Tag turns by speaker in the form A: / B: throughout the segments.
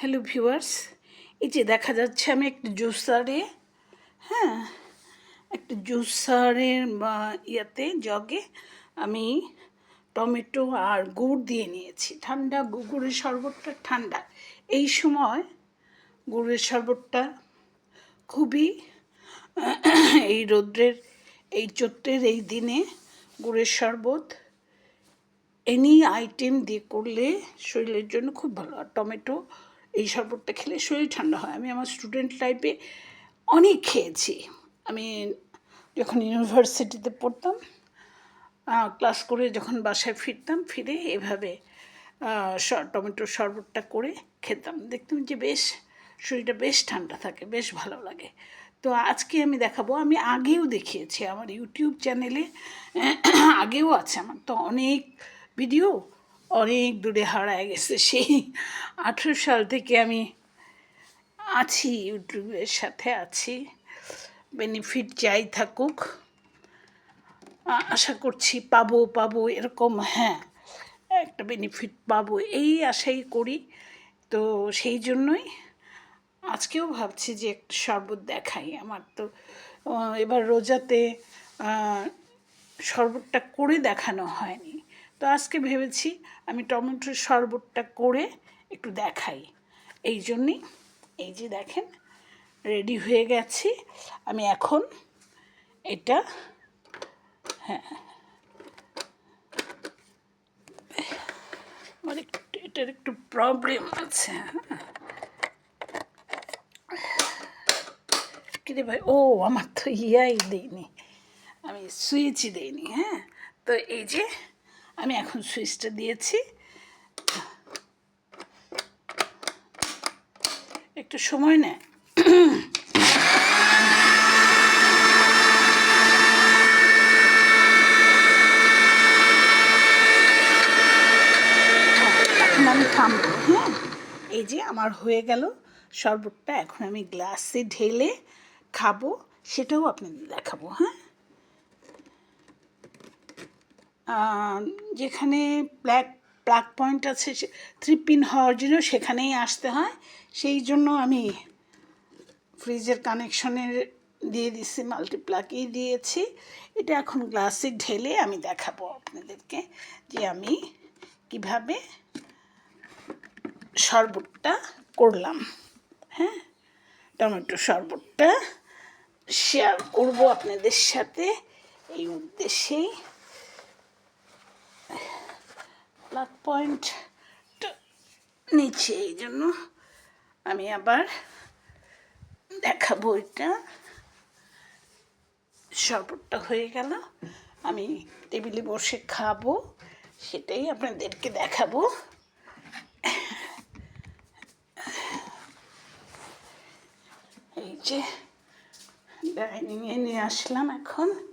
A: Hello viewers এই যে দেখা যাচ্ছে আমি একটা জুসারে হ্যাঁ একটা জুসারের ইয়াতে জগে আমি টমেটো আর গুড় দিয়ে নিয়েছি। ঠান্ডা গুড়ের শরবতটা ঠান্ডা। এই সময় গুড়ের শরবতটা খুবই, এই রৌদ্রের, এই চৈত্রের এই দিনে গুড়ের শরবত এনি আইটেম দিয়ে করলে শরীরের জন্য খুব ভালো। আর টমেটো এই শরবতটা খেলে শরীর ঠান্ডা হয়। আমি আমার স্টুডেন্ট লাইফে অনেক খেয়েছি। আমি যখন ইউনিভার্সিটিতে পড়তাম ক্লাস করে যখন বাসায় ফিরতাম, ফিরে এভাবে টমেটোর শরবতটা করে খেতাম। দেখতাম যে বেশ, শরীরটা বেশ ঠান্ডা থাকে, বেশ ভালো লাগে। তো আজকে আমি দেখাবো, আমি আগেও দেখিয়েছি আমার ইউটিউব চ্যানেলে আগেও আছে আমার। তো অনেক ভিডিও অনেক দূরে হারায় গেছে। সেই আঠেরো সাল থেকে আমি আছি ইউটিউবের সাথে আছি। বেনিফিট যাই থাকুক আশা করছি পাবো পাবো, এরকম হ্যাঁ একটা বেনিফিট পাবো, এই আশাই করি। তো সেই জন্যই আজকেও ভাবছি যে একটা শরবত দেখাই। আমার তো এবার রোজাতে শরবতটা করে দেখানো হয়নি। তো আজকে ভেবেছি আমি টমেটোর শরবতটা করে একটু দেখাই। এই জন্যই এই যে দেখেন রেডি হয়ে গেছি। আমি এখন এটা আমার একটু, এটার একটু প্রবলেম আছে হ্যাঁ। কিরে ভাই? ও, আমার তো ইয়াই দেয়নি। আমি সুইচই দেইনি হ্যাঁ। তো এই যে আমি এখন সুইচটা দিয়েছি। একটু সময় নেয় হ্যাঁ? এই যে আমার হয়ে গেল। শরবতটা এখন আমি গ্লাসে ঢেলে খাব, সেটাও আপনাদের দেখাবো হ্যাঁ? যেখানে ব্ল্যাক প্লাগ পয়েন্ট আছে থ্রি পিন হওয়ার জন্য সেখানেই আসতে হয়। সেই জন্য আমি ফ্রিজের কানেকশনের দিয়ে দিছি, মাল্টিপ্লাগই দিয়েছি। এটা এখন গ্লাসে ঢেলে আমি দেখাবো আপনাদেরকে যে আমি কীভাবে শরবতটা করলাম। হ্যাঁ টমেটো শরবতটা শেয়ার করব আপনাদের সাথে। এই উদ্দেশ্যেই প্লাগ পয়েন্ট নিচে এই জন্য। আমি আবার দেখাবো এটা। শরবতটা হয়ে গেল। আমি টেবিলে বসে খাব, সেটাই আপনাদেরকে দেখাবো। এই যে ডাইনিংয়ে নিয়ে আসলাম এখন।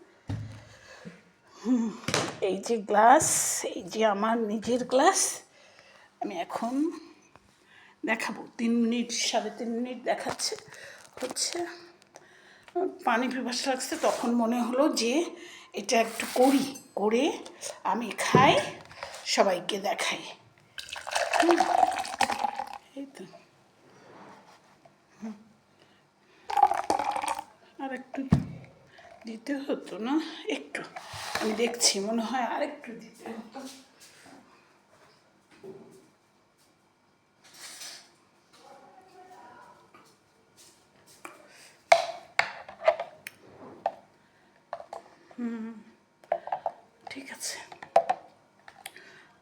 A: এই যে গ্লাস, এই যে আমার নিজের গ্লাস, আমি এখন দেখাবো। তিন মিনিট, সাড়ে তিন মিনিট দেখাচ্ছে, হচ্ছে, পানি পিপাসা লাগছে, তখন মনে হলো যে এটা একটু করি, করে আমি খাই, সবাইকে দেখাই। এই তো। আর একটু দিতে হতো না, একটু। আমি দেখছি, মনে হয় আর একটু দিতে। হতো ঠিক আছে।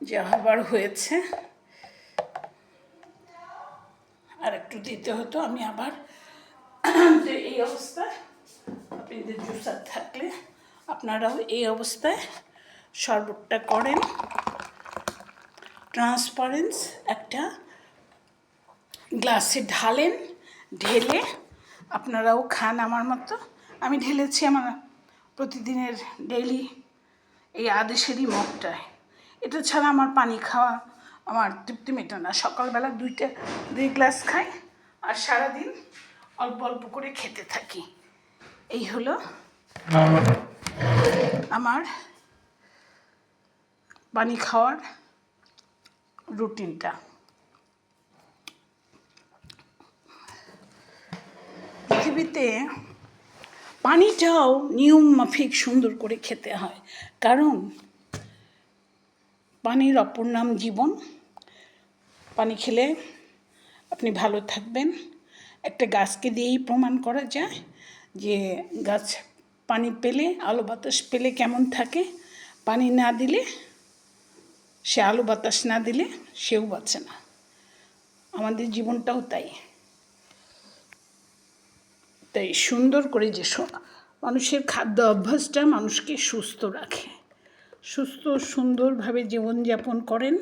A: যা হবার হয়েছে আর একটু দিতে হতো, আমি আবার এই অবস্থায় আপনাদের জুসার থাকলে আপনারাও এই অবস্থায় শরবতটা করেন। ট্রান্সপারেন্স একটা গ্লাসে ঢালেন, ঢেলে আপনারাও খান আমার মতো। আমি ঢেলেছি আমার প্রতিদিনের ডেইলি এই আদেশেরই মগটায়। এটা ছাড়া আমার পানি খাওয়া আমার তৃপ্তি মেটে না। সকালবেলা দুইটা, দুই গ্লাস খাই আর সারাদিন অল্প অল্প করে খেতে থাকি। এই হলো আমার পানি খাওয়ার রুটিনটা। পৃথিবীতে পানিটাও নিয়ম মাফিক সুন্দর করে খেতে হয়। কারণ পানির অপর নাম জীবন। পানি খেলে আপনি ভালো থাকবেন। একটা গাছকে দিয়েই প্রমাণ করা যায় যে গাছ পানি পেলে, আলো বাতাস পেলে কেমন থাকে? পানি না দিলে, সে আলো বাতাস না দিলে সেও বাঁচে না। আমাদের জীবনটাও তাই। তাই সুন্দর করে যে মানুষের খাদ্য অভ্যাসটা মানুষকে সুস্থ রাখে। সুস্থ, সুন্দরভাবে জীবনযাপন করেন।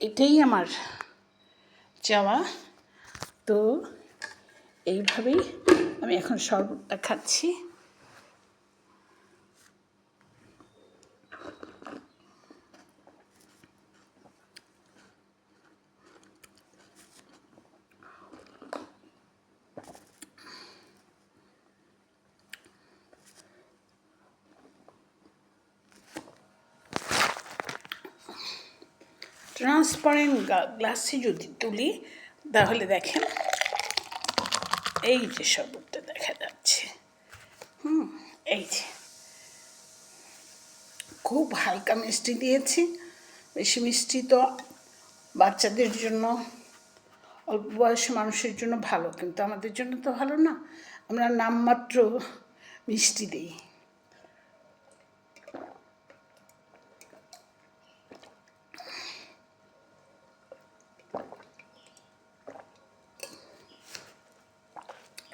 A: এটাই আমার চাওয়া। তো এইভাবেই আমি এখন শরবতটা খাচ্ছি ট্রান্সপারেন্ট গ্লাসে যদি তুলি তাহলে দেখেন এই যে হুম এই যে। খুব হালকা মিষ্টি দিয়েছি। বেশি মিষ্টি তো বাচ্চাদের জন্য, অল্প বয়সী মানুষের জন্য ভালো, কিন্তু আমাদের জন্য তো ভালো না। আমরা নামমাত্র মিষ্টি দিই।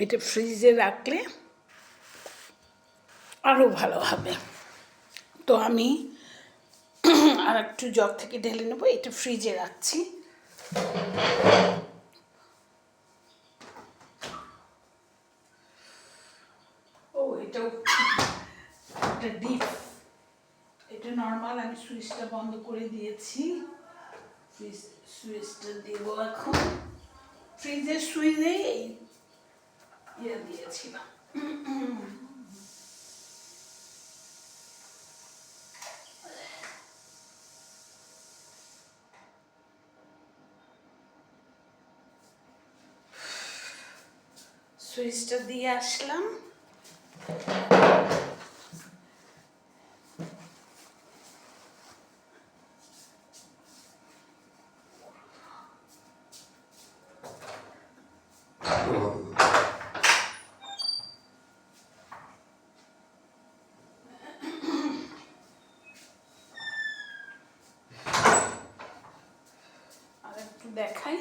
A: এটা ফ্রিজে রাখলে আরও ভালো হবে। তো আমি আর একটু জগ থেকে ঢেলে নেব, এটা ফ্রিজে রাখছি। ও, এটাও একটা ডিপ এটা নর্মাল আমি সুইচটা বন্ধ করে দিয়েছি। সুইচটা দেবো এখন। ফ্রিজের সুইচে এই ইয়ে দিয়েছিলাম। সুইচটা দিয়ে আসলাম দেখাই।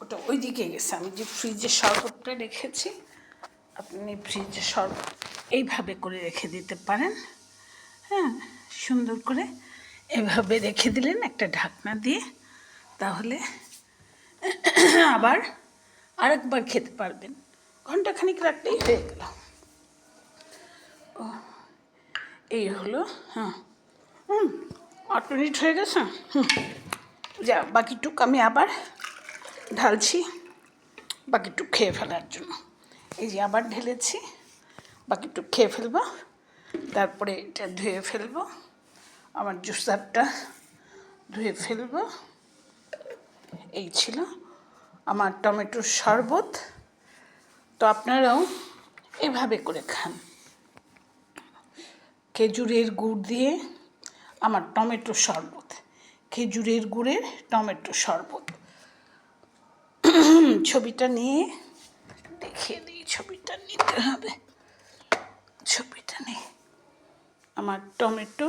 A: ওটা ওই দিকে গেছে। আমি যে ফ্রিজে শরবতটা রেখেছি, আপনি ফ্রিজে শরবত এইভাবে করে রেখে দিতে পারেন। হ্যাঁ সুন্দর করে এভাবে রেখে দিলেন একটা ঢাকনা দিয়ে, তাহলে আবার আরেকবার খেতে পারবেন। ঘন্টাখানিক রাখলেই হয়ে গেল। ও এই হলো হ্যাঁ। হুম, আট মিনিট হয়ে গেছে। হুম, যা, বাকিটুক আমি আবার ঢালছি, বাকিটুক খেয়ে ফেলার জন্য। এই যে আবার ঢেলেছি, বাকিটুক খেয়ে ফেলব, তারপরে এটা ধুয়ে ফেলব, আমার জুসারটা ধুয়ে ফেলব। এই ছিল আমার টমেটোর শরবত। তো আপনারাও এভাবে করে খান। খেজুরের গুড় দিয়ে আমার টমেটো শরবত। খেজুরের গুড়ের টমেটো শরবত। ছবিটা নিয়ে, দেখিয়ে দিই, ছবিটা নিতে হবে। ছবিটা নিয়ে। আমার টমেটো,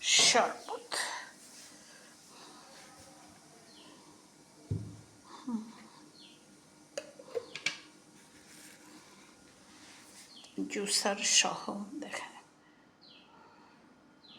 A: শরবত। জুসার সহ দেখা।